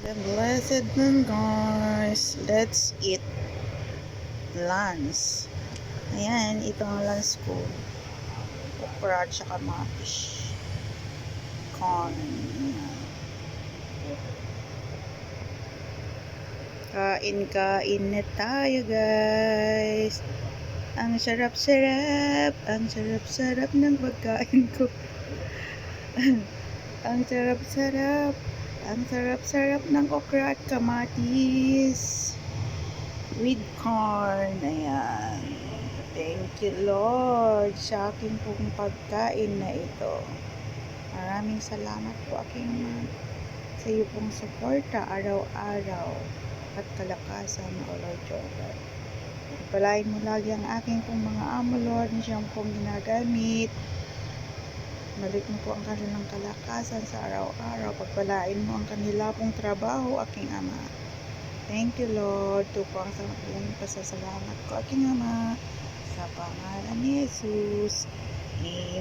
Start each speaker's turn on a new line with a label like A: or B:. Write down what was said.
A: The blessed moon, guys. Let's eat lunch. Ayan, ito ang lunch ko. Okra at saka mga fish. Corn. Ayan. Kain, kain na tayo, guys. Ang sarap-sarap. Ang sarap-sarap ng pagkain ko. ang sarap-sarap. Ang sarap-sarap ng okra at kamatis. With corn. Ayan. Thank you, Lord, sa aking pong pagkain na ito. Maraming salamat po aking sa iyo pong suporta araw-araw at kalakasan, O Lord Jordan. Palain mo lagi ang aking pong mga amo, Lord, na siyang pong ginagamit. Balik mo po ang kanilang kalakasan sa araw-araw. Pagpalain mo ang kanila pong trabaho, aking Ama. Thank you, Lord. Ito po ang sa mga pasasalamat ko, aking Ama. Sa pangalan ni Jesus. Amen.